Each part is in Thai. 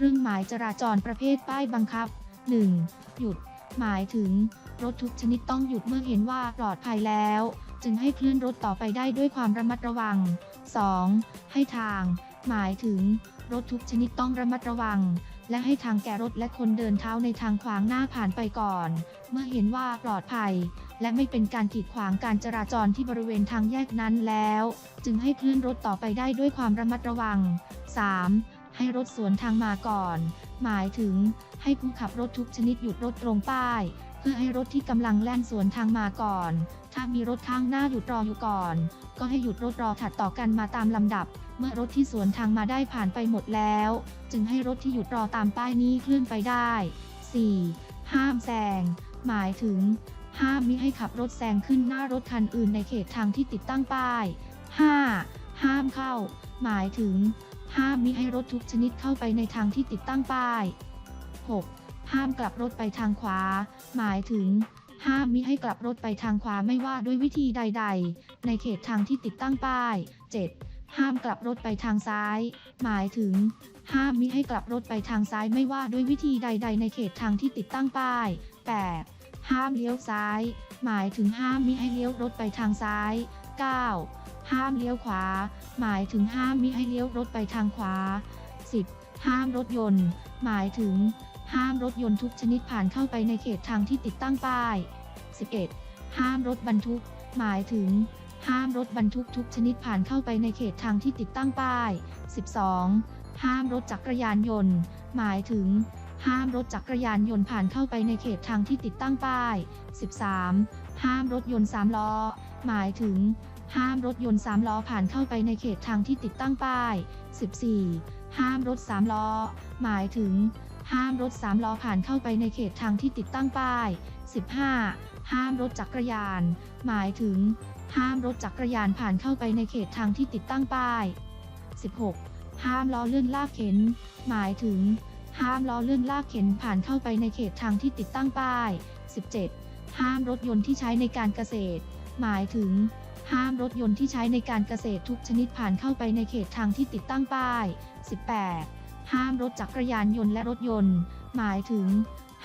เครื่องหมายจราจรประเภทป้ายบังคับ 1. หยุด หมายถึง รถทุกชนิดต้องหยุดเมื่อเห็นว่าปลอดภัยแล้ว จึงให้เคลื่อนรถต่อไปได้ด้วยความระมัดระวัง 2. ให้ทาง หมายถึง รถทุกชนิดต้องระมัดระวัง และให้ทางแก่รถและคนเดินเท้าในทางขวางหน้าผ่านไปก่อน เมื่อเห็นว่าปลอดภัย และไม่เป็นการกีดขวางการจราจรที่บริเวณทางแยกนั้นแล้ว จึงให้เคลื่อนรถต่อไปได้ด้วยความระมัดระวัง 3. ให้รถสวนทางมาก่อน หมายถึง ให้ผู้ขับรถทุกชนิดหยุดรถตรงป้าย เพื่อให้รถที่กำลังแล่นสวนทางมาก่อน ถ้ามีรถข้างหน้าหยุดรออยู่ก่อน ก็ให้หยุดรถรอถัดต่อกันมาตามลำดับ เมื่อรถที่สวนทางมาได้ผ่านไปหมดแล้ว จึงให้รถที่หยุดรอตามป้ายนี้เคลื่อนไปได้ 4. ห้ามแซง หมายถึง ห้ามมิให้ขับรถแซงขึ้นหน้ารถคันอื่นในเขตทางที่ติดตั้งป้าย 5. ห้ามเข้า หมายถึง ห้ามมิให้รถทุกชนิดเข้าไปในทางที่ติดตั้งป้าย 6. ห้ามกลับรถไปทางขวา หมายถึง ห้ามมิให้กลับรถไปทางขวาไม่ว่าด้วยวิธีใด ๆ ในเขตทางที่ติดตั้งป้าย 7. ห้ามกลับรถไปทางซ้าย หมายถึง ห้ามมิให้กลับรถไปทางซ้ายไม่ว่าด้วยวิธีใด ๆ ในเขตทางที่ติดตั้งป้าย 8. ห้ามเลี้ยวซ้าย หมายถึงห้ามมิให้เลี้ยวรถไปทางซ้าย 9. ห้ามเลี้ยวขวา หมายถึงห้ามมิให้เลี้ยวรถไปทางขวา 10. ห้ามรถยนต์ หมายถึง ห้ามรถยนต์ทุกชนิดผ่านเข้าไปในเขตทางที่ติดตั้งป้าย 11. ห้ามรถบรรทุก หมายถึง ห้ามรถบรรทุกทุกชนิดผ่านเข้าไปในเขตทางที่ติดตั้งป้าย 12. ห้ามรถจักรยานยนต์ หมายถึง ห้ามรถจักรยานยนต์ผ่านเข้าไปในเขตทางที่ติดตั้งป้าย 13. ห้ามรถยนต์สามล้อ หมายถึง ห้ามรถยนต์สามล้อผ่านเข้าไปในเขตทางที่ติดตั้งป้าย 14. ห้ามรถสามล้อ หมายถึง ห้ามรถสามล้อผ่านเข้าไปในเขตทางที่ติดตั้งป้าย 15. ห้ามรถจักรยาน หมายถึง ห้ามรถจักรยานผ่านเข้าไปในเขตทางที่ติดตั้งป้าย 16. ห้ามล้อเลื่อนลากเข็น หมายถึง ห้ามล้อเลื่อนลากเข็นผ่านเข้าไปในเขตทางที่ติดตั้งป้าย 17. ห้ามรถยนต์ที่ใช้ในการเกษตร หมายถึง ห้ามรถยนต์ที่ใช้ในการเกษตรทุกชนิดผ่านเข้าไปในเขตทางที่ติดตั้งป้าย 18. ห้ามรถจักรยานยนต์และรถยนต์ หมายถึง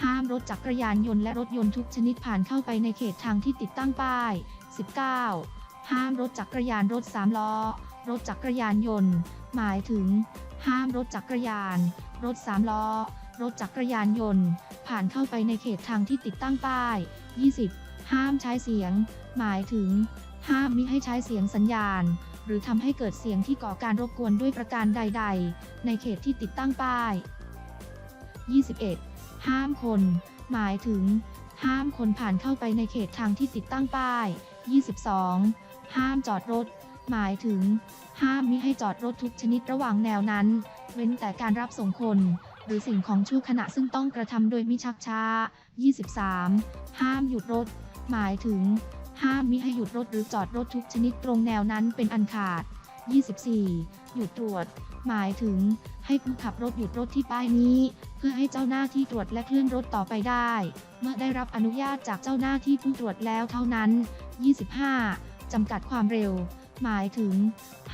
ห้ามรถจักรยานยนต์และรถยนต์ทุกชนิดผ่านเข้าไปในเขตทางที่ติดตั้งป้าย 19. ห้ามรถจักรยานรถสามล้อ รถจักรยานยนต์ หมายถึง ห้ามรถจักรยาน รถสามล้อ รถจักรยานยนต์ ผ่านเข้าไปในเขตทางที่ติดตั้งป้าย 20. ห้ามใช้เสียง หมายถึง ห้ามมิให้ใช้เสียงสัญญาณ หรือทำให้เกิดเสียงที่ก่อการรบกวนด้วยประการใด ๆ ในเขตที่ติดตั้งป้าย 21. ห้ามคน หมายถึง ห้ามคนผ่านเข้าไปในเขตทางที่ติดตั้งป้าย 22. ห้ามจอดรถ หมายถึง ห้ามมิให้จอดรถทุกชนิดระหว่างแนวนั้น เว้นแต่การรับส่งคน หรือสิ่งของชั่วขณะซึ่งต้องกระทำโดยมิชักช้า 23. ห้ามหยุดรถ หมายถึง ห้ามมิให้หยุดรถหรือจอดรถทุกชนิดตรงแนวนั้นเป็นอันขาด 24. หยุดตรวจ หมายถึง ให้ผู้ขับรถหยุดรถที่ป้ายนี้ เพื่อให้เจ้าหน้าที่ตรวจและเคลื่อนรถต่อไปได้ เมื่อได้รับอนุญาตจากเจ้าหน้าที่ผู้ตรวจแล้วเท่านั้น 25. จำกัดความเร็ว หมายถึง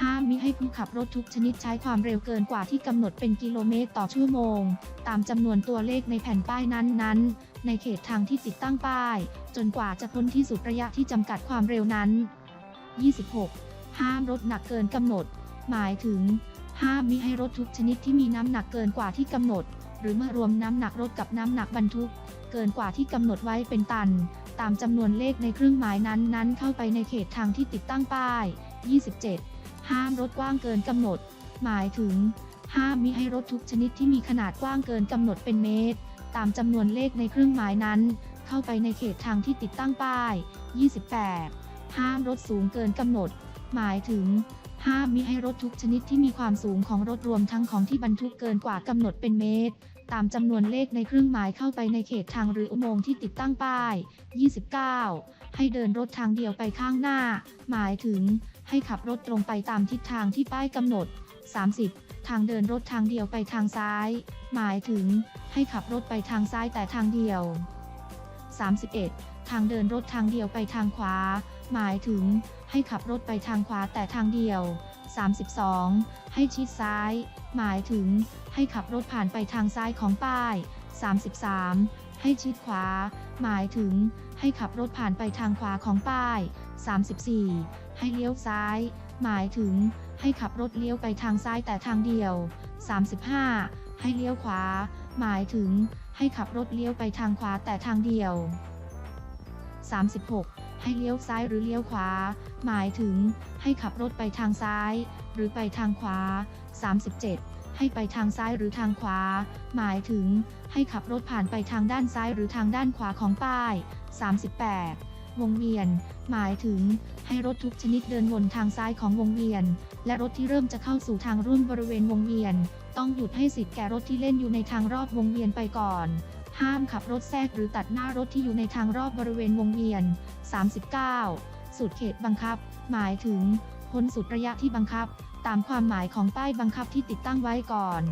ห้ามมิให้ผู้ขับรถทุกชนิดใช้ความเร็วเกินกว่าที่กำหนดเป็นกิโลเมตรต่อชั่วโมง ตามจำนวนตัวเลขในแผ่นป้ายนั้นๆ ในเขตทางที่ติดตั้งป้าย จนกว่าจะพ้นที่สุดระยะที่จำกัดความเร็วนั้น 26. ห้ามรถหนักเกินกำหนด หมายถึง ห้ามมิให้รถทุกชนิดที่มีน้ำหนักเกินกว่าที่กำหนด หรือเมื่อรวมน้ำหนักรถกับน้ำหนักบรรทุก เกินกว่าที่กำหนดไว้เป็นตัน ตามจำนวนเลขในเครื่องหมายนั้นๆ เข้าไปในเขตทางที่ติดตั้งป้าย 27. ห้ามรถกว้างเกินกำหนด หมายถึง ห้ามมิให้รถทุกชนิดที่มีขนาดกว้างเกินกำหนดเป็นเมตร ตามจำนวนเลขในเครื่องหมายนั้น เข้าไปในเขตทางที่ติดตั้งป้าย 28. ห้ามรถสูงเกินกำหนด หมายถึง ห้ามมิให้รถทุกชนิดที่มีความสูงของรถรวมทั้งของที่บรรทุกเกินกว่ากำหนดเป็นเมตร ตามจำนวนเลขในเครื่องหมายเข้าไปในเขตทางหรืออุโมงค์ที่ติดตั้งป้าย 29. ให้เดินรถทางเดียวไปข้างหน้า หมายถึง ให้ขับรถตรงไปตามทิศทางที่ป้ายกำหนด 30. ทางเดินรถทางเดียวไปทางซ้าย หมายถึง ให้ขับรถไปทางซ้ายแต่ทางเดียว 31. ทางเดินรถทางเดียวไปทางขวา หมายถึง ให้ขับรถไปทางขวาแต่ทางเดียว 32 ให้ชิดซ้าย หมายถึง ให้ขับรถผ่านไปทางซ้ายของป้าย 33 ให้ชิดขวา หมายถึง ให้ขับรถผ่านไปทางขวาของป้าย 34 ให้เลี้ยวซ้าย หมายถึง ให้ขับรถเลี้ยวไปทางซ้ายแต่ทางเดียว 35 ให้เลี้ยวขวา หมายถึง ให้ขับรถเลี้ยวไปทางขวาแต่ทางเดียว 36 ให้เลี้ยวซ้ายหรือเลี้ยวขวา หมายถึง ให้ขับรถไปทางซ้าย หรือไปทางขวา 37 ให้ไปทางซ้ายหรือทางขวา หมายถึง ให้ขับรถผ่านไปทางด้านซ้ายหรือทางด้านขวาของป้าย 38 วงเวียน หมายถึง ให้รถทุกชนิดเดินวนทางซ้ายของวงเวียน และรถที่เริ่มจะเข้าสู่ทางร่วมบริเวณวงเวียน ต้องหยุดให้สิทธิ์แก่รถที่เล่นอยู่ในทางรอบวงเวียนไปก่อน ห้ามขับรถแทรกหรือตัดหน้ารถที่อยู่ในทางรอบบริเวณวงเวียน 39 สุดเขตบังคับ หมายถึงพ้นสุดระยะที่บังคับ ตามความหมายของป้ายบังคับที่ติดตั้งไว้ก่อน